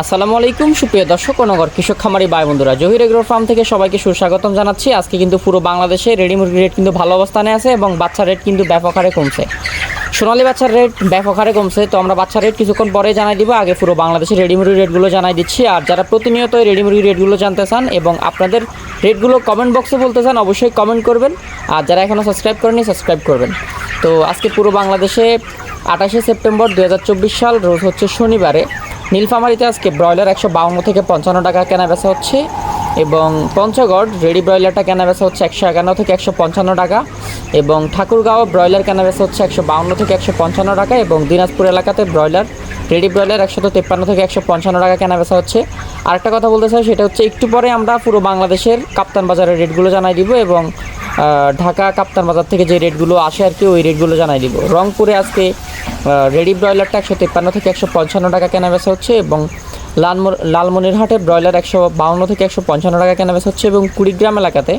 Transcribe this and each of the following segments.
আসসালামু আলাইকুম, সুপ্রিয় দর্শক নগর কৃষক খামারি ভাই বন্ধুরা। জহির এগ্রো ফার্ম থেকে সবাইকে সুস্বাগতম জানাচ্ছি। আজকে কিন্তু পুরো বাংলাদেশে রেডি মুরগির রেট কিন্তু ভালো অবস্থানে আছে এবং বাচ্চার রেট কিন্তু ব্যাপক হারে কমছে। সোনালী বাচ্চার রেট ব্যাপক হারে কমছে, তো আমরা বাচ্চার রেট কিছুক্ষণ পরে জানাই দিব। আগে পুরো বাংলাদেশের রেডি মুরগির রেটগুলো জানাই দিচ্ছি। আর যারা প্রতিনিয়ত এই রেডি মুরগির রেটগুলো জানতে চান এবং আপনাদের রেটগুলো কমেন্ট বক্সে বলতে চান, অবশ্যই কমেন্ট করবেন। আর যারা এখনও সাবস্ক্রাইব করেনি সাবস্ক্রাইব করবেন। তো আজকে পুরো বাংলাদেশে আঠাশে সেপ্টেম্বর দু হাজার চব্বিশ সাল, রোজ হচ্ছে শনিবারে। নীলফামারিতে আজকে ব্রয়লার একশো বাউন্ন থেকে পঞ্চান্ন টাকা কেনা বেচা হচ্ছে এবং পঞ্চগড় রেডি ব্রয়লারটা কেনা বেচা হচ্ছে একশো একান্ন থেকে একশো পঞ্চান্ন টাকা এবং ঠাকুরগাঁও ব্রয়লার কেনা বেচা হচ্ছে একশো বাউন্ন থেকে একশো পঞ্চান্ন টাকা এবং দিনাজপুর এলাকাতে ব্রয়লার, রেডি ব্রয়লার একশো তেপ্পান্ন থেকে একশো পঞ্চান্ন টাকা কেনা বেচা হচ্ছে। আরেকটা কথা বলতে চাই, সেটা হচ্ছে একটু পরে আমরা পুরো বাংলাদেশের কাপ্তান বাজারের রেটগুলো জানাই দিব এবং ঢাকা কাপ্তান বাজার থেকে যে রেটগুলো আসে আর কি, ওই রেটগুলো জানাই দিব। রংপুরে আজকে রেডি ব্রয়লারটা একশো তেপ্পান্ন থেকে একশো পঞ্চান্ন টাকা কেনা বেচা হচ্ছে এবং লালমনিরহাটে ব্রয়লার একশো বাউন্ন থেকে একশো পঞ্চান্ন টাকা কেনা বেচা হচ্ছে এবং কুড়িগ্রাম এলাকাতে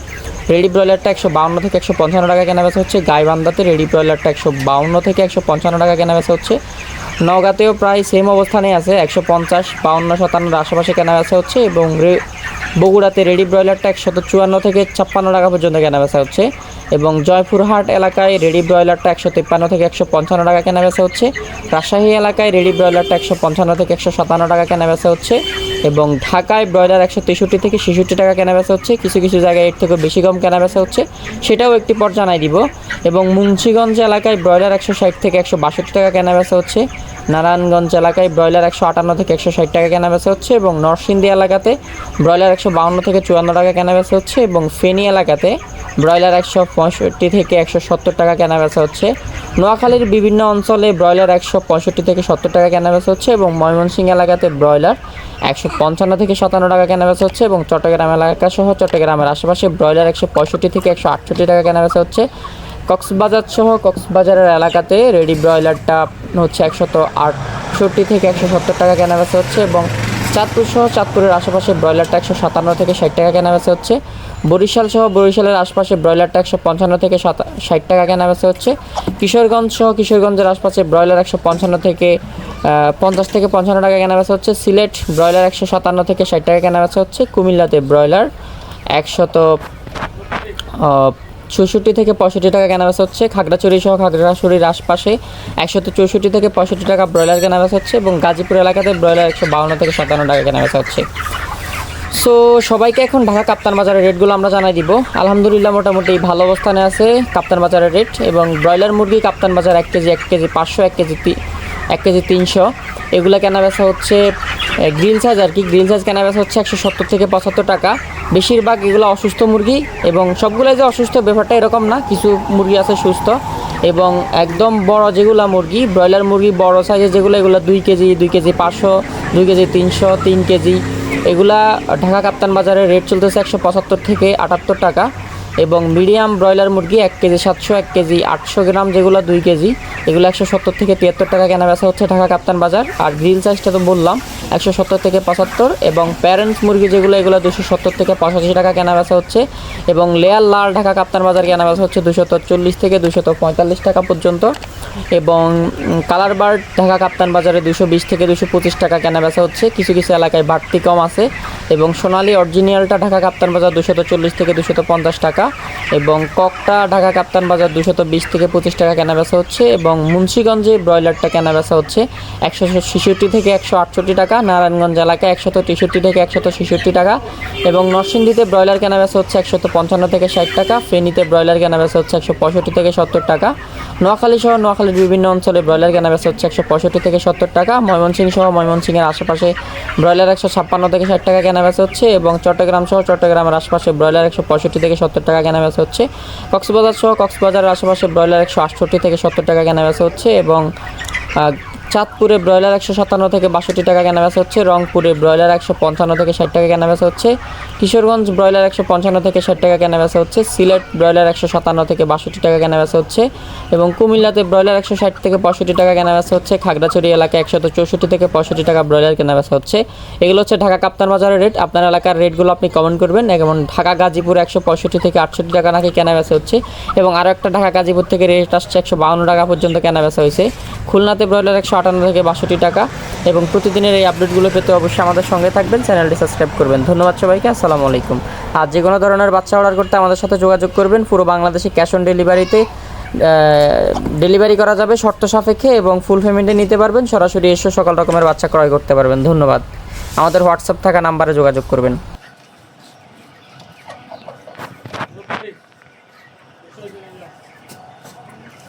রেডি ব্রয়লারটা একশো বাউন্ন থেকে একশো পঞ্চান্ন টাকা কেনা বেচা হচ্ছে। গাইবান্ধাতে রেডি ব্রয়লারটা একশো বাউন্ন থেকে একশো পঞ্চান্ন টাকা কেনা বেচা হচ্ছে। নওগাঁতেও প্রায় সেম অবস্থানে আছে, একশো পঞ্চাশ, বাউন্ন শতান্নর আশেপাশে কেনা বেচা হচ্ছে এবং বগুড়াতে রেডি ব্রয়লারটা একশত চুয়ান্ন থেকে ছাপ্পান্ন টাকা পর্যন্ত কেনা বেচা হচ্ছে এবং জয়পুরহাট এলাকায় রেডি ব্রয়লারটা একশো তিপ্পান্ন থেকে একশো পঞ্চান্ন টাকা কেনা বেচা হচ্ছে। রাজশাহী এলাকায় রেডি ব্রয়লারটা একশো পঞ্চান্ন থেকে একশো সাতান্ন টাকা কেনা বেচা হচ্ছে এবং ঢাকায় ব্রয়লার একশো তেষট্টি থেকে ছেষট্টি টাকা কেনা বেচা হচ্ছে। কিছু কিছু জায়গায় এর থেকে বেশি কম কেনা বেচা হচ্ছে। সেটাও একটি পর জানাই দিব এবং মুন্সিগঞ্জ এলাকায় ব্রয়লার একশো ষাট থেকে একশো বাষট্টি টাকা কেনা বেচা হচ্ছে। নারায়ণগঞ্জ এলাকায় ব্রয়লার একশো আটান্ন থেকে একশো ষাট টাকা কেনা বেচা হচ্ছে এবং নরসিংদী এলাকাতে ব্রয়লার একশো বাউন্ন থেকে চুয়ান্ন টাকা কেনা বেচা হচ্ছে এবং ফেনী এলাকাতে ব্রয়লার একশো পঁয়ষট্টি থেকে একশো সত্তর টাকা কেনা বেচা হচ্ছে। নোয়াখালীর বিভিন্ন অঞ্চলে ব্রয়লার একশো পঁয়ষট্টি থেকে সত্তর টাকা কেনা বেচা হচ্ছে এবং ময়মনসিংহ এলাকাতে ব্রয়লার একশো পঞ্চান্ন থেকে সাতান্ন টাকা কেনা বেচা হচ্ছে এবং চট্টগ্রাম এলাকা সহ চট্টগ্রামের আশেপাশে ব্রয়লার একশো পঁয়ষট্টি থেকে একশো আটষট্টি টাকা কেনা বেচা হচ্ছে। কক্সবাজার সহ কক্সবাজারের এলাকাতে রেডি ব্রয়লারটা হচ্ছে একশত আটষট্টি থেকে একশো সত্তর টাকা কেনা বেচা হচ্ছে এবং চাঁদপুর সহ চাঁদপুরের আশেপাশে ব্রয়লারটা একশো সাতান্ন থেকে ষাট টাকা কেনা বেচা হচ্ছে। বরিশাল সহ বরিশালের আশপাশে ব্রয়লারটা একশো পঞ্চান্ন থেকে ষাট টাকা কেনা বেচা হচ্ছে। কিশোরগঞ্জ সহ কিশোরগঞ্জের আশপাশে ব্রয়লার একশো পঞ্চান্ন থেকে পঞ্চাশ থেকে পঞ্চান্ন টাকা কেনা বেচা হচ্ছে। সিলেট ব্রয়লার একশো সাতান্ন থেকে ষাট টাকা কেনা বেচা হচ্ছে। কুমিল্লাতে ব্রয়লার একশত চৌষট্টি থেকে পঁয়ষট্টি টাকা কেনা বেচা হচ্ছে। খাগড়াছড়ি সহ খাগড়াছড়ির আশপাশে একশত চৌষট্টি থেকে পঁয়ষট্টি টাকা ব্রয়লার কেনা বেচা হচ্ছে এবং গাজীপুর এলাকাতে ব্রয়লার একশো বাউন্ন থেকে সাতান্ন টাকা কেনা বেচা হচ্ছে। সো সবাইকে এখন ঢাকা কাপ্তান বাজারের রেটগুলো আমরা জানাই দিব। আলহামদুলিল্লাহ মোটামুটি ভালো অবস্থানে আছে কাপ্তান বাজারের রেট এবং ব্রয়লার মুরগি কাপ্তান বাজার এক কেজি এক কেজি পাঁচশো, এক কেজি এক কেজি তিনশো। এগুলো কেনা বেচা হচ্ছে গ্রিল সাইজ আর কি। গ্রিল সাইজ কেনা বেচা হচ্ছে একশো সত্তর থেকে পঁচাত্তর টাকা। বেশিরভাগ এগুলো অসুস্থ মুরগি এবং সবগুলোই যে অসুস্থ ব্যাপারটা এরকম না, কিছু মুরগি আছে সুস্থ এবং একদম বড় যেগুলো মুরগি, ব্রয়লার মুরগি বড় সাইজের যেগুলো, এগুলো দুই কেজি দুই কেজি পাঁচশো, দুই কেজি তিনশো, তিন কেজি। এগুলা ঢাকা কাপ্তান বাজারের রেট চলতেছে একশো পঁচাত্তর থেকে আটাত্তর টাকা। এবং মিডিয়াম ব্রয়লার মুরগি এক কেজি সাতশো, এক কেজি আটশো গ্রাম, যেগুলো দুই কেজি, এগুলো একশো সত্তর থেকে তিয়াত্তর টাকা কেনা বেচা হচ্ছে ঢাকা কাপ্তান বাজার। আর গ্রিল সাইজটা তো বললাম, একশো সত্তর থেকে পঁচাত্তর এবং প্যারেন্টস মুরগি যেগুলো, এগুলো দুশো সত্তর থেকে পঁচাশি টাকা কেনা বেচা হচ্ছে এবং লেয়ার লাল ঢাকা কাপ্তান বাজার কেনা বেচা হচ্ছে দুশত চল্লিশ থেকে দুশত পঁয়তাল্লিশ টাকা পর্যন্ত এবং কালার বার্ড ঢাকা কাপ্তান বাজারে দুশো বিশ থেকে দুশো পঁচিশ টাকা কেনা বেচা হচ্ছে। কিছু কিছু এলাকায় বাড়তি কম আছে এবং সোনালি অরিজিনালটা ঢাকা কাপ্তান বাজার দুশত চল্লিশ থেকে দুশত পঞ্চাশ টাকা। এবং ককটা ঢাকা কাপ্তান বাজার দুশত বিশ থেকে পঁচিশ টাকা কেনা বেচা হচ্ছে এবং মুন্সিগঞ্জে ব্রয়লারটা কেনা বেচা হচ্ছে একশো ছেষট্টি থেকে একশো আটষট্টি টাকা, নারায়ণগঞ্জ এলাকায় একশত তেষট্টি থেকে একশত ছেষট্টি টাকা এবং নরসিংদীতে ব্রয়লার কেনা বেচা হচ্ছে একশত পঞ্চান্ন থেকে ষাট টাকা, ফেনীতে ব্রয়লার কেনা বেচা হচ্ছে একশো পঁয়ষট্টি থেকে সত্তর টাকা নোয়াখালী সহ নোয়াখালীর বিভিন্ন অঞ্চলে ব্রয়লার কেনা বেচা হচ্ছে একশো পঁয়ষট্টি থেকে সত্তর টাকা ময়মনসিংহ সহ ময়মনসিংহের আশেপাশে ব্রয়লার একশো ছাপ্পান্ন থেকে ষাট টাকা কেনা বেচা হচ্ছে এবং চট্টগ্রাম সহ চট্টগ্রামের আশপাশে ব্রয়লার একশো পঁয়ষট্টি থেকে সত্তর টাকা কেনা বেচা হচ্ছে। কক্সবাজার সহ কক্সবাজারের আশেপাশে ব্রয়লার একশো আটষট্টি থেকে সত্তর টাকা কেনা বেচা হচ্ছে এবং চাঁদপুরে ব্রয়লার একশো সাতান্ন থেকে বাষট্টি টাকা কেনা বেচা হচ্ছে, রংপুরে ব্রয়লার একশো পঞ্চান্ন থেকে ষাট টাকা কেনা বেচা হচ্ছে, কিশোরগঞ্জ ব্রয়লার একশো পঞ্চান্ন থেকে ষাট টাকা কেনা বেচা হচ্ছে, সিলেট ব্রয়লার একশো সাতান্ন থেকে বাষট্টি টাকা কেনা বেচা হচ্ছে এবং কুমিল্লাতে ব্রয়লার একশো ষাট থেকে পঁয়ষট্টি টাকা কেনা বেচা হচ্ছে, খাগড়াছড়ি এলাকায় একশত চৌষট্টি থেকে পঁয়ষট্টি টাকা ব্রয়লার কেনা বেচা হচ্ছে। এগুলো হচ্ছে ঢাকা কাপ্তান বাজারের রেট, আপনার এলাকার রেটগুলো আপনি কমেন্ট করবেন, যেমন ঢাকা গাজীপুর একশো পঁয়ষট্টি থেকে আটষট্টি টাকা নাকি কেনা বেচা হচ্ছে এবং আরও একটা ঢাকা গাজীপুর থেকে রেট আসছে একশো বাউন্ন টাকা পর্যন্ত কেনা বেচা হয়েছে। খুলনাতে ব্রয়লার একশো আটান্ন থেকে বাষট্টি টাকা এবং প্রতিদিনের এই আপডেটগুলো পেতে অবশ্যই আমাদের সঙ্গে থাকবেন। চ্যানেলটি সাবস্ক্রাইব করবেন। ধন্যবাদ সবাইকে। আসসালামু আলাইকুম। আর যে কোনো ধরনের বাচ্চা অর্ডার করতে আমাদের সাথে যোগাযোগ করবেন। পুরো বাংলাদেশে ক্যাশ অন ডেলিভারিতে ডেলিভারি করা যাবে শর্ত সাপেক্ষে এবং ফুল পেমেন্টে নিতে পারবেন। সরাসরি এসে সকল রকমের বাচ্চা ক্রয় করতে পারবেন। ধন্যবাদ। আমাদের হোয়াটসঅ্যাপ থাকা নাম্বারে যোগাযোগ করবেন।